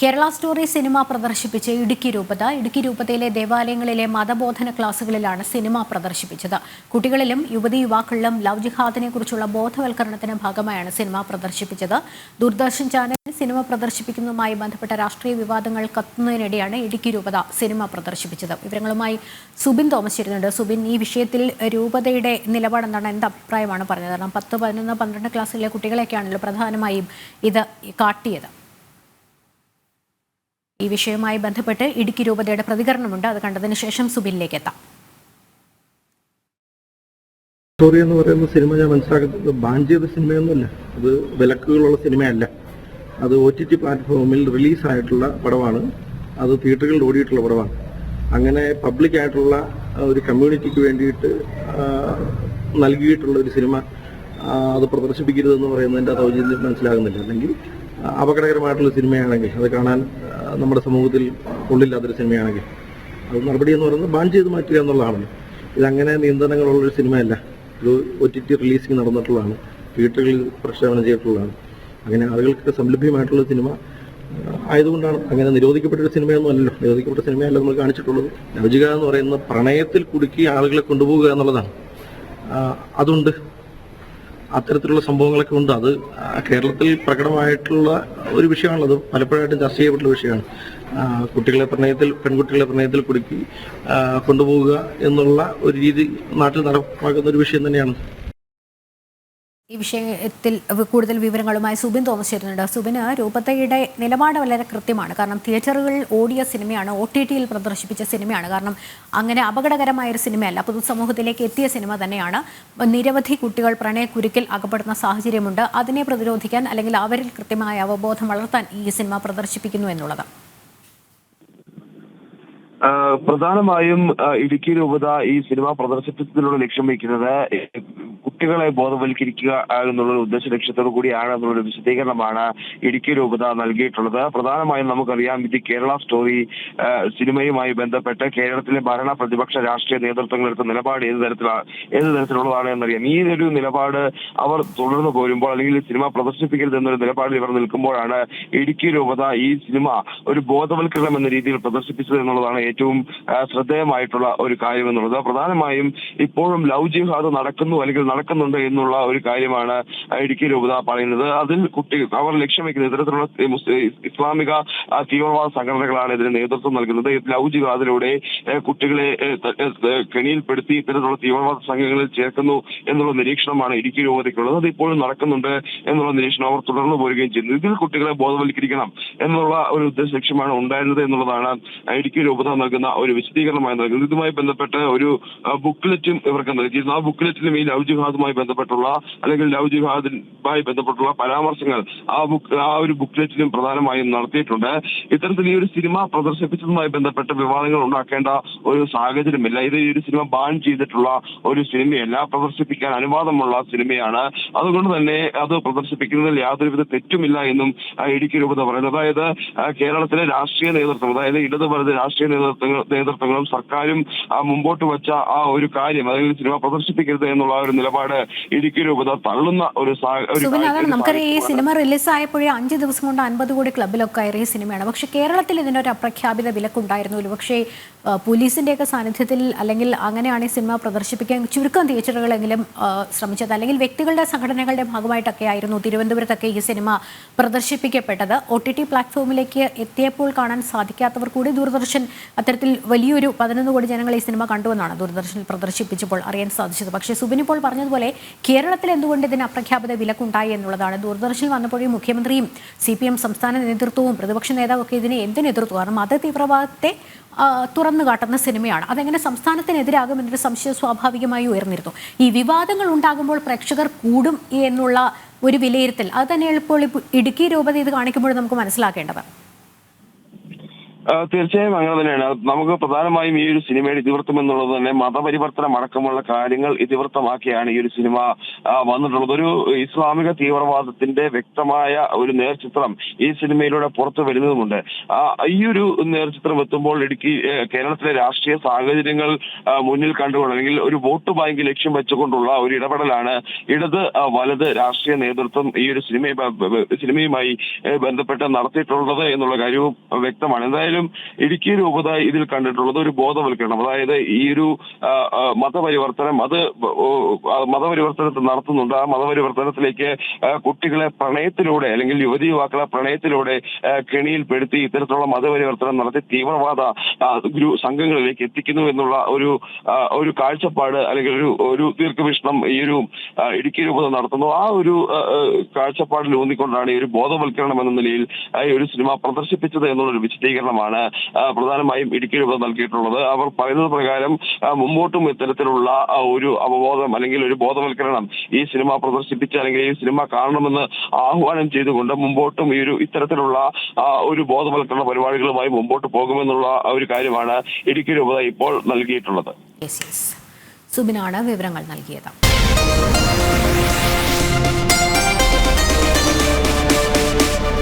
Kerala story cinema പ്രദർശിപ്പിച്ച് ഇടുക്കി രൂപത. ഇടുക്കി രൂപതയിലെ ദേവാലയങ്ങളിലെ മതബോധന ക്ലാസുകളിലാണ് സിനിമ പ്രദർശിപ്പിച്ചത്. കുട്ടികളിലും യുവതി യുവാക്കളിലും ലവ് ജിഹാദിനെ കുറിച്ചുള്ള ബോധവൽക്കരണത്തിന് ഭാഗമായാണ് സിനിമ പ്രദർശിപ്പിച്ചത്. ദൂരദർശൻ ചാനൽ സിനിമ പ്രദർശിപ്പിക്കുന്നതുമായി ബന്ധപ്പെട്ട രാഷ്ട്രീയ വിവാദങ്ങൾ കത്തുന്നതിനിടെയാണ് ഇടുക്കി രൂപത സിനിമ പ്രദർശിപ്പിച്ചത്. വിവരങ്ങളുമായി സുബിൻ തോമസ് ചേരുന്നുണ്ട്. സുബിൻ ഈ വിഷയത്തിൽ രൂപതയുടെ നിലപാട് എന്താണ് എന്ത് അഭിപ്രായമാണ് പറഞ്ഞത്? കാരണം പത്ത് പതിനൊന്ന് പന്ത്രണ്ട് ക്ലാസ്സിലെ കുട്ടികളെയൊക്കെയാണല്ലോ പ്രധാനമായും ഇത് കാട്ടിയത്. ഈ വിഷയവുമായി ബന്ധപ്പെട്ട് ഇടുക്കി രൂപതയുടെ പ്രതികരണമുണ്ട്. അത് കണ്ടതിന് ശേഷം സുബിനിലേക്ക് എത്താം. സ്റ്റോറി എന്ന് പറയുന്ന സിനിമ ഞാൻ മനസ്സിലാക്കുന്നത് ബാൻ ചെയ്ത സിനിമയൊന്നുമല്ല. അത് വിലക്കുകളുള്ള സിനിമയല്ല. അത് ഒ ടി ടി പ്ലാറ്റ്ഫോമിൽ റിലീസായിട്ടുള്ള പടമാണ്. അത് തിയേറ്ററുകളിൽ ഓടിയിട്ടുള്ള പടമാണ്. അങ്ങനെ പബ്ലിക്കായിട്ടുള്ള ഒരു കമ്മ്യൂണിറ്റിക്ക് വേണ്ടിയിട്ട് നൽകിയിട്ടുള്ള ഒരു സിനിമ അത് പ്രദർശിപ്പിക്കരുതെന്ന് പറയുന്നതിന്റെ അത് മനസ്സിലാകുന്നില്ല. അല്ലെങ്കിൽ അപകടകരമായിട്ടുള്ള സിനിമയാണെങ്കിൽ അത് കാണാൻ നമ്മുടെ സമൂഹത്തിൽ ഉള്ളില്ലാത്തൊരു സിനിമയാണെങ്കിൽ. അത് നടപടി എന്ന് പറയുന്നത് ബാൻ ചെയ്ത് മാറ്റുക എന്നുള്ളതാണ്. ഇതങ്ങനെ നിയന്ത്രണങ്ങളുള്ളൊരു സിനിമയല്ല. ഇത് ഒ ടി ടി റിലീസിങ് നടന്നിട്ടുള്ളതാണ്. തിയേറ്ററുകളിൽ പ്രക്ഷേപണം ചെയ്തിട്ടുള്ളതാണ്. അങ്ങനെ ആളുകൾക്ക് സംലഭ്യമായിട്ടുള്ള സിനിമ ആയതുകൊണ്ടാണ്. അങ്ങനെ നിരോധിക്കപ്പെട്ടൊരു സിനിമയൊന്നും അല്ലല്ലോ. നിരോധിക്കപ്പെട്ട സിനിമയല്ല നമ്മൾ കാണിച്ചിട്ടുള്ളത്. രവചിക എന്ന് പറയുന്ന പ്രണയത്തിൽ കുടുക്കി ആളുകളെ കൊണ്ടുപോകുക എന്നുള്ളതാണ്. അതുണ്ട്. അത്തരത്തിലുള്ള സംഭവങ്ങളൊക്കെ ഉണ്ട്. അത് കേരളത്തിൽ പ്രകടമായിട്ടുള്ള ഒരു വിഷയമാണ് പലപ്പോഴായിട്ടും ചർച്ച ചെയ്യപ്പെട്ടുള്ള വിഷയമാണ്. കുട്ടികളെ പ്രണയത്തിൽ പെൺകുട്ടികളെ പ്രണയത്തിൽ കുടുക്കി കൊണ്ടുപോവുക എന്നുള്ള ഒരു രീതി നാട്ടിൽ നടപ്പാക്കുന്ന ഒരു വിഷയം തന്നെയാണ്. ഈ വിഷയത്തിൽ കൂടുതൽ വിവരങ്ങളുമായി സുബിൻ തോമസ് ചേരുന്നുണ്ട്. സുബിന് രൂപതയുടെ നിലപാട് വളരെ കൃത്യമാണ്. കാരണം തിയേറ്ററുകളിൽ ഓടിയ സിനിമയാണ് ഒ ടി ടിയിൽ പ്രദർശിപ്പിച്ച സിനിമയാണ്. കാരണം അങ്ങനെ അപകടകരമായ ഒരു സിനിമയല്ല പൊതുസമൂഹത്തിലേക്ക് എത്തിയ സിനിമ തന്നെയാണ്. നിരവധി കുട്ടികൾ പ്രണയക്കുരുക്കിൽ അകപ്പെടുന്ന സാഹചര്യമുണ്ട്. അതിനെ പ്രതിരോധിക്കാൻ അല്ലെങ്കിൽ അവരിൽ കൃത്യമായ അവബോധം വളർത്താൻ ഈ സിനിമ പ്രദർശിപ്പിക്കുന്നു എന്നുള്ളത്. പ്രധാനമായും ഇടുക്കി രൂപത ഈ സിനിമ പ്രദർശിപ്പിച്ചതിലൂടെ ലക്ഷ്യം വയ്ക്കുന്നത് കുട്ടികളെ ബോധവൽക്കരിക്കുക എന്നുള്ള ഉദ്ദേശ ലക്ഷ്യത്തോടു കൂടിയാണ് എന്നുള്ള വിശദീകരണമാണ് ഇടുക്കി രൂപത നൽകിയിട്ടുള്ളത്. പ്രധാനമായും നമുക്കറിയാം ഇത് കേരള സ്റ്റോറി സിനിമയുമായി ബന്ധപ്പെട്ട് കേരളത്തിലെ ഭരണ പ്രതിപക്ഷ രാഷ്ട്രീയ നേതൃത്വങ്ങൾ എടുത്ത നിലപാട് ഏത് തരത്തിലാണ് ഏത് തരത്തിലുള്ളതാണ് എന്നറിയാം. ഈ ഒരു നിലപാട് അവർ തുടർന്നു പോരുമ്പോൾ അല്ലെങ്കിൽ സിനിമ പ്രദർശിപ്പിക്കരുത് എന്നൊരു നിലപാടിൽ ഇവർ നിൽക്കുമ്പോഴാണ് ഇടുക്കി രൂപത ഈ സിനിമ ഒരു ബോധവൽക്കരണം എന്ന രീതിയിൽ പ്രദർശിപ്പിച്ചത് എന്നുള്ളതാണ് ഏറ്റവും ശ്രദ്ധേയമായിട്ടുള്ള ഒരു കാര്യം എന്നുള്ളത് പ്രധാനമായും ഇപ്പോഴും ലവ് ജിഹാദ് നടക്കുന്നു അല്ലെങ്കിൽ നടക്കുന്നുണ്ട് എന്നുള്ള ഒരു കാര്യമാണ് ഇടുക്കി രൂപത പറയുന്നത്. അതിൽ കുട്ടി അവർ ലക്ഷ്യം വെക്കുന്നത് ഇത്തരത്തിലുള്ള ഇസ്ലാമിക തീവ്രവാദ സംഘടനകളാണ് ഇതിന് നേതൃത്വം നൽകുന്നത്. ലവ് ജിഹാദിലൂടെ കുട്ടികളെ കെണിയിൽപ്പെടുത്തി ഇത്തരത്തിലുള്ള തീവ്രവാദ സംഘങ്ങളിൽ ചേർക്കുന്നു എന്നുള്ള നിരീക്ഷണമാണ് ഇടുക്കി രൂപതയ്ക്കുള്ളത്. അത് ഇപ്പോഴും നടക്കുന്നുണ്ട് എന്നുള്ള നിരീക്ഷണം അവർ തുടർന്നു പോരുകയും ചെയ്യുന്നു. ഇതിൽ കുട്ടികളെ ബോധവൽക്കരിക്കണം എന്നുള്ള ഒരു ഉദ്ദേശ ലക്ഷ്യമാണ് ഉണ്ടായിരുന്നത് എന്നുള്ളതാണ് ഇടുക്കി രൂപത നൽകുന്ന ഒരു വിശദീകരണമായി നൽകുന്നത്. ഇതുമായി ബന്ധപ്പെട്ട് ഒരു ബുക്ക്ലെറ്റും ഇവർക്ക് നൽകിയിരുന്നു. ആ ബുക്ക്ലെറ്റിലും ഈ ലവ് ജിഹാദുമായി ബന്ധപ്പെട്ടുള്ള അല്ലെങ്കിൽ ലവ് ജിഹാദുമായി ബന്ധപ്പെട്ടുള്ള പരാമർശങ്ങൾ ആ ബുക്ക് ആ ഒരു ബുക്ക്ലെറ്റിലും പ്രധാനമായും നടത്തിയിട്ടുണ്ട്. ഇത്തരത്തിൽ ഈ ഒരു സിനിമ പ്രദർശിപ്പിച്ചതുമായി ബന്ധപ്പെട്ട് വിവാദങ്ങൾ ഉണ്ടാക്കേണ്ട ഒരു സാഹചര്യമില്ല. ഇത് ഈ ഒരു സിനിമ ബാൻ ചെയ്തിട്ടുള്ള ഒരു സിനിമയല്ല. പ്രദർശിപ്പിക്കാൻ അനുവാദമുള്ള സിനിമയാണ്. അതുകൊണ്ട് തന്നെ അത് പ്രദർശിപ്പിക്കുന്നതിൽ യാതൊരുവിധ തെറ്റുമില്ല എന്നും ഇടുക്കി രൂപത പറയുന്നത് അതായത് കേരളത്തിലെ രാഷ്ട്രീയ നേതൃത്വം അതായത് ഇടതുപരത രാഷ്ട്രീയ നേതൃത്വങ്ങൾ നേതൃത്വങ്ങളും സർക്കാരും മുമ്പോട്ട് വെച്ച ആ ഒരു കാര്യം അതായത് സിനിമ പ്രദർശിപ്പിക്കരുത് എന്നുള്ള ഒരു ഒരു നിലപാട് ഇടുക്കി രൂപത തള്ളുന്ന ഒരു നമുക്കറിയാം ഈ സിനിമ റിലീസ് ആയപ്പോഴേ അഞ്ച് ദിവസം കൊണ്ട് അൻപത് കോടി ക്ലബിലൊക്കെ കയറിയ സിനിമയാണ്. പക്ഷെ കേരളത്തിൽ ഇതിനൊരു അപ്രഖ്യാപിത വിലക്കുണ്ടായിരുന്നു. പക്ഷേ പോലീസിന്റെ പോലീസിന്റെയൊക്കെ സാന്നിധ്യത്തിൽ അല്ലെങ്കിൽ അങ്ങനെയാണ് ഈ സിനിമ പ്രദർശിപ്പിക്കാൻ ചുരുക്കം തിയേറ്ററുകളെങ്കിലും ശ്രമിച്ചത്. അല്ലെങ്കിൽ വ്യക്തികളുടെ സംഘടനകളുടെ ഭാഗമായിട്ടൊക്കെ ആയിരുന്നു തിരുവനന്തപുരത്തൊക്കെ ഈ സിനിമ പ്രദർശിപ്പിക്കപ്പെട്ടത്. ഒ ടി ടി പ്ലാറ്റ്ഫോമിലേക്ക് എത്തിയപ്പോൾ കാണാൻ സാധിക്കാത്തവർ കൂടി ദൂരദർശൻ അത്തരത്തിൽ വലിയൊരു പതിനൊന്ന് കോടി ജനങ്ങൾ ഈ സിനിമ കണ്ടുവെന്നാണ് ദൂരദർശനിൽ പ്രദർശിപ്പിച്ചപ്പോൾ അറിയാൻ സാധിച്ചത്. പക്ഷേ സുബിൻ ഇപ്പോൾ പറഞ്ഞതുപോലെ കേരളത്തിൽ എന്തുകൊണ്ട് ഇതിന് അപ്രഖ്യാപിത വിലക്കുണ്ടായി എന്നുള്ളതാണ്. ദൂരദർശനിൽ വന്നപ്പോഴും മുഖ്യമന്ത്രിയും സി പി എം സംസ്ഥാന നേതൃത്വവും പ്രതിപക്ഷ നേതാവൊക്കെ ഇതിനെ എന്ത് നേതൃത്വം കാരണം മത തീവ്രവാദത്തെ തുറന്നു കാട്ടുന്ന സിനിമയാണ്. അതെങ്ങനെ സംസ്ഥാനത്തിനെതിരാകും എന്നൊരു സംശയം സ്വാഭാവികമായി ഉയർന്നിരുന്നു. ഈ വിവാദങ്ങൾ ഉണ്ടാകുമ്പോൾ പ്രേക്ഷകർ കൂടും എന്നുള്ള ഒരു വിലയിരുത്തൽ. അത് തന്നെ ഇപ്പോൾ ഇടുക്കി രൂപത ഇത് കാണിക്കുമ്പോൾ നമുക്ക് മനസ്സിലാക്കേണ്ടത് തീർച്ചയായും അങ്ങനെ തന്നെയാണ്. നമുക്ക് പ്രധാനമായും ഈ ഒരു സിനിമയുടെ ഇതിവൃത്തം എന്നുള്ളത് തന്നെ മതപരിവർത്തനം അടക്കമുള്ള കാര്യങ്ങൾ ഇതിവൃത്തമാക്കിയാണ് ഈ ഒരു സിനിമ വന്നിട്ടുള്ളത്. ഒരു ഇസ്ലാമിക തീവ്രവാദത്തിന്റെ വ്യക്തമായ ഒരു നേർചിത്രം ഈ സിനിമയിലൂടെ പുറത്തു വരുന്നതുമുണ്ട്. ഈ ഒരു നേർചിത്രം എത്തുമ്പോൾ ഇടുക്കി കേരളത്തിലെ രാഷ്ട്രീയ സാഹചര്യങ്ങൾ മുന്നിൽ കണ്ടുകൊണ്ട് അല്ലെങ്കിൽ ഒരു വോട്ട് ബാങ്ക് ലക്ഷ്യം വെച്ചുകൊണ്ടുള്ള ഒരു ഇടപെടലാണ് ഇടത് വലത് രാഷ്ട്രീയ നേതൃത്വം ഈ ഒരു ബ- സിനിമയുമായി ബന്ധപ്പെട്ട് നടത്തിയിട്ടുള്ളത് എന്നുള്ള കാര്യവും വ്യക്തമാണ്. എന്തായാലും ഇടുക്കി രൂപത ഇതിൽ കണ്ടിട്ടുള്ളത് ഒരു ബോധവൽക്കരണം. അതായത് ഈ ഒരു മതപരിവർത്തനം അത് മതപരിവർത്തനത്തിൽ നടത്തുന്നുണ്ട്. ആ മതപരിവർത്തനത്തിലേക്ക് കുട്ടികളെ പ്രണയത്തിലൂടെ അല്ലെങ്കിൽ യുവതി യുവാക്കളെ പ്രണയത്തിലൂടെ കെണിയിൽപ്പെടുത്തി ഇത്തരത്തിലുള്ള മതപരിവർത്തനം നടത്തി തീവ്രവാദ ഗ്രൂ സംഘങ്ങളിലേക്ക് എത്തിക്കുന്നു എന്നുള്ള ഒരു ഒരു കാഴ്ചപ്പാട് അല്ലെങ്കിൽ ഒരു ഒരു ദീർഘവീക്ഷണം ഈ ഒരു ഇടുക്കി രൂപത നടത്തുന്നു. ആ ഒരു കാഴ്ചപ്പാടിൽ ഊന്നിക്കൊണ്ടാണ് ഈ ഒരു ബോധവൽക്കരണം എന്ന നിലയിൽ ഈ ഒരു സിനിമ പ്രദർശിപ്പിച്ചത് എന്നുള്ളൊരു വിശദീകരണമാണ് ആ, പ്രധാനമായും ഇടുക്കി രൂപത നൽകിയിട്ടുള്ളത്. അവർ പറയുന്നത് പ്രകാരം മുമ്പോട്ടും ഇത്തരത്തിലുള്ള ഒരു അവബോധം അല്ലെങ്കിൽ ഒരു ബോധവൽക്കരണം ഈ സിനിമ പ്രദർശിപ്പിച്ച് അല്ലെങ്കിൽ ഈ സിനിമ കാണണമെന്ന് ആഹ്വാനം ചെയ്തുകൊണ്ട് മുമ്പോട്ടും ഈ ഒരു ഇത്തരത്തിലുള്ള ഒരു ബോധവൽക്കരണ പരിപാടികളുമായി മുമ്പോട്ട് പോകുമെന്നുള്ള ഒരു കാര്യമാണ് ഇടുക്കി രൂപത ഇപ്പോൾ നൽകിയിട്ടുള്ളത്. സുബിനാണ് വിവരങ്ങൾ നൽകിയത്.